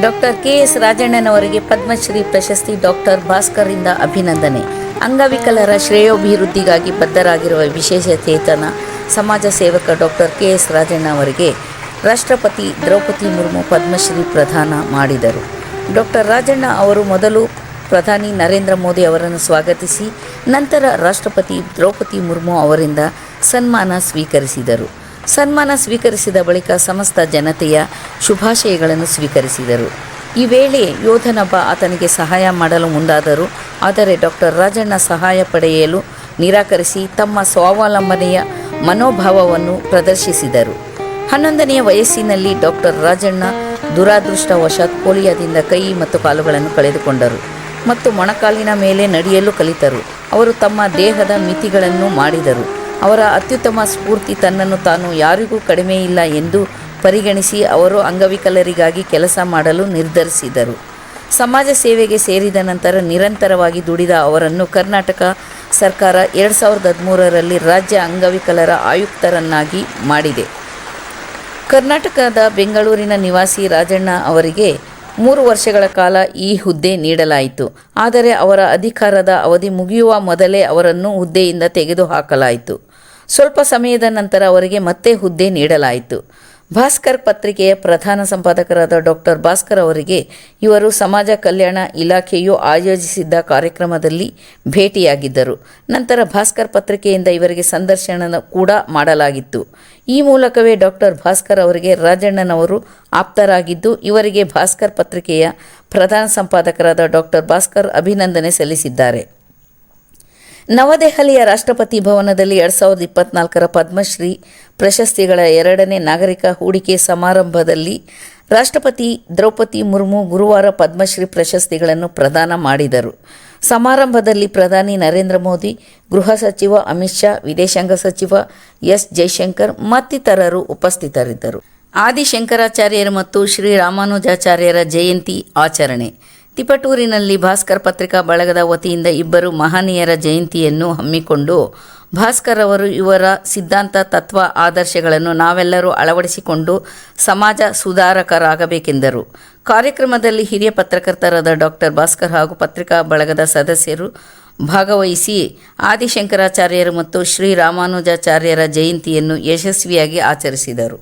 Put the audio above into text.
Doctor K S ರಾಜಣ್ಣನವರಿಗೆ ಪದ್ಮಶ್ರೀ ಪ್ರಶಸ್ತಿ doctor ಭಾಸ್ಕರ್ರಿಂದ ಅಭಿನಂದನೆ. ಅಂಗವಿಕಲರ ಶ್ರೇಯೋಭಿವೃದ್ಧಿಗಾಗಿ ಬದ್ಧರಾಗಿರುವ ವಿಶೇಷ ಚೇತನ ಸಮಾಜ ಸೇವಕ ಡಾಕ್ಟರ್ ಕೆ ಎಸ್ ರಾಜಣ್ಣ ಅವರಿಗೆ ರಾಷ್ಟ್ರಪತಿ ದ್ರೌಪದಿ ಮುರ್ಮು ಪದ್ಮಶ್ರೀ ಪ್ರದಾನ ಮಾಡಿದರು. ಡಾಕ್ಟರ್ ರಾಜಣ್ಣ ಅವರು ಮೊದಲು ಪ್ರಧಾನಿ ನರೇಂದ್ರ ಮೋದಿ ಅವರನ್ನು ಸ್ವಾಗತಿಸಿ, ನಂತರ ರಾಷ್ಟ್ರಪತಿ ದ್ರೌಪದಿ ಮುರ್ಮು ಅವರಿಂದ ಸನ್ಮಾನ ಸ್ವೀಕರಿಸಿದರು. ಸನ್ಮಾನ ಸ್ವೀಕರಿಸಿದ ಬಳಿಕ ಸಮಸ್ತ ಜನತೆಯ ಶುಭಾಶಯಗಳನ್ನು ಸ್ವೀಕರಿಸಿದರು. ಈ ವೇಳೆ ಯೋಧನೊಬ್ಬ ಆತನಿಗೆ ಸಹಾಯ ಮಾಡಲು ಮುಂದಾದರು. ಆದರೆ ಡಾಕ್ಟರ್ ರಾಜಣ್ಣ ಸಹಾಯ ಪಡೆಯಲು ನಿರಾಕರಿಸಿ ತಮ್ಮ ಸ್ವಾವಲಂಬನೆಯ ಮನೋಭಾವವನ್ನು ಪ್ರದರ್ಶಿಸಿದರು. ಹನ್ನೊಂದನೆಯ ವಯಸ್ಸಿನಲ್ಲಿ ಡಾಕ್ಟರ್ ರಾಜಣ್ಣ ದುರಾದೃಷ್ಟವಶಾತ್ ಪೋಲಿಯಾದಿಂದ ಕೈ ಮತ್ತು ಕಾಲುಗಳನ್ನು ಕಳೆದುಕೊಂಡರು ಮತ್ತು ಮೊಣಕಾಲಿನ ಮೇಲೆ ನಡೆಯಲು ಕಲಿತರು. ಅವರು ತಮ್ಮ ದೇಹದ ಮಿತಿಗಳನ್ನು ಮಾಡಿದರು. ಅವರ ಅತ್ಯುತ್ತಮ ಸ್ಫೂರ್ತಿ ತನ್ನನ್ನು ತಾನು ಯಾರಿಗೂ ಕಡಿಮೆ ಇಲ್ಲ ಎಂದು ಪರಿಗಣಿಸಿ ಅವರು ಅಂಗವಿಕಲರಿಗಾಗಿ ಕೆಲಸ ಮಾಡಲು ನಿರ್ಧರಿಸಿದರು. ಸಮಾಜ ಸೇವೆಗೆ ಸೇರಿದ ನಂತರ ನಿರಂತರವಾಗಿ ದುಡಿದ ಅವರನ್ನು ಕರ್ನಾಟಕ ಸರ್ಕಾರ ಎರಡು ಸಾವಿರದ ಹದಿಮೂರರಲ್ಲಿ ರಾಜ್ಯ ಅಂಗವಿಕಲರ ಆಯುಕ್ತರನ್ನಾಗಿ ಮಾಡಿದೆ. ಕರ್ನಾಟಕದ ಬೆಂಗಳೂರಿನ ನಿವಾಸಿ ರಾಜಣ್ಣ ಅವರಿಗೆ ಮೂರು ವರ್ಷಗಳ ಕಾಲ ಈ ಹುದ್ದೆ ನೀಡಲಾಯಿತು. ಆದರೆ ಅವರ ಅಧಿಕಾರದ ಅವಧಿ ಮುಗಿಯುವ ಮೊದಲೇ ಅವರನ್ನು ಹುದ್ದೆಯಿಂದ ತೆಗೆದುಹಾಕಲಾಯಿತು. ಸ್ವಲ್ಪ ಸಮಯದ ನಂತರ ಅವರಿಗೆ ಮತ್ತೆ ಹುದ್ದೆ ನೀಡಲಾಯಿತು. ಭಾಸ್ಕರ್ ಪತ್ರಿಕೆಯ ಪ್ರಧಾನ ಸಂಪಾದಕರಾದ ಡಾಕ್ಟರ್ ಭಾಸ್ಕರ್ ಅವರಿಗೆ ಇವರು ಸಮಾಜ ಕಲ್ಯಾಣ ಇಲಾಖೆಯು ಆಯೋಜಿಸಿದ್ದ ಕಾರ್ಯಕ್ರಮದಲ್ಲಿ ಭೇಟಿಯಾಗಿದ್ದರು. ನಂತರ ಭಾಸ್ಕರ್ ಪತ್ರಿಕೆಯಿಂದ ಇವರಿಗೆ ಸಂದರ್ಶನ ಕೂಡ ಮಾಡಲಾಗಿತ್ತು. ಈ ಮೂಲಕವೇ ಡಾಕ್ಟರ್ ಭಾಸ್ಕರ್ ಅವರಿಗೆ ರಾಜಣ್ಣನವರು ಆಪ್ತರಾಗಿದ್ದು, ಇವರಿಗೆ ಭಾಸ್ಕರ್ ಪತ್ರಿಕೆಯ ಪ್ರಧಾನ ಸಂಪಾದಕರಾದ ಡಾಕ್ಟರ್ ಭಾಸ್ಕರ್ ಅಭಿನಂದನೆ ಸಲ್ಲಿಸಿದ್ದಾರೆ. ನವದೆಹಲಿಯ ರಾಷ್ಟ್ರಪತಿ ಭವನದಲ್ಲಿ ಎರಡ್ ಸಾವಿರದ ಇಪ್ಪತ್ನಾಲ್ಕರ ಪದ್ಮಶ್ರೀ ಪ್ರಶಸ್ತಿಗಳ ಎರಡನೇ ನಾಗರಿಕ ಹೂಡಿಕೆ ಸಮಾರಂಭದಲ್ಲಿ ರಾಷ್ಟ್ರಪತಿ ದ್ರೌಪದಿ ಮುರ್ಮು ಗುರುವಾರ ಪದ್ಮಶ್ರೀ ಪ್ರಶಸ್ತಿಗಳನ್ನು ಪ್ರದಾನ ಮಾಡಿದರು. ಸಮಾರಂಭದಲ್ಲಿ ಪ್ರಧಾನಿ ನರೇಂದ್ರ ಮೋದಿ, ಗೃಹ ಸಚಿವ ಅಮಿತ್ ಶಾ, ವಿದೇಶಾಂಗ ಸಚಿವ ಎಸ್ ಜೈಶಂಕರ್ ಮತ್ತಿತರರು ಉಪಸ್ಥಿತರಿದ್ದರು. ಆದಿಶಂಕರಾಚಾರ್ಯರು ಮತ್ತು ಶ್ರೀ ರಾಮಾನುಜಾಚಾರ್ಯರ ಜಯಂತಿ ಆಚರಣೆ. ತಿಪಟೂರಿನಲ್ಲಿ ಭಾಸ್ಕರ್ ಪತ್ರಿಕಾ ಬಳಗದ ವತಿಯಿಂದ ಇಬ್ಬರು ಮಹನೀಯರ ಜಯಂತಿಯನ್ನು ಹಮ್ಮಿಕೊಂಡು ಭಾಸ್ಕರ್ ಅವರು ಇವರ ಸಿದ್ಧಾಂತ, ತತ್ವ, ಆದರ್ಶಗಳನ್ನು ನಾವೆಲ್ಲರೂ ಅಳವಡಿಸಿಕೊಂಡು ಸಮಾಜ ಸುಧಾರಕರಾಗಬೇಕೆಂದರು. ಕಾರ್ಯಕ್ರಮದಲ್ಲಿ ಹಿರಿಯ ಪತ್ರಕರ್ತರಾದ ಡಾಕ್ಟರ್ ಭಾಸ್ಕರ್ ಹಾಗೂ ಪತ್ರಿಕಾ ಬಳಗದ ಸದಸ್ಯರು ಭಾಗವಹಿಸಿ ಆದಿಶಂಕರಾಚಾರ್ಯರು ಮತ್ತು ಶ್ರೀ ರಾಮಾನುಜಾಚಾರ್ಯರ ಜಯಂತಿಯನ್ನು ಯಶಸ್ವಿಯಾಗಿ ಆಚರಿಸಿದರು.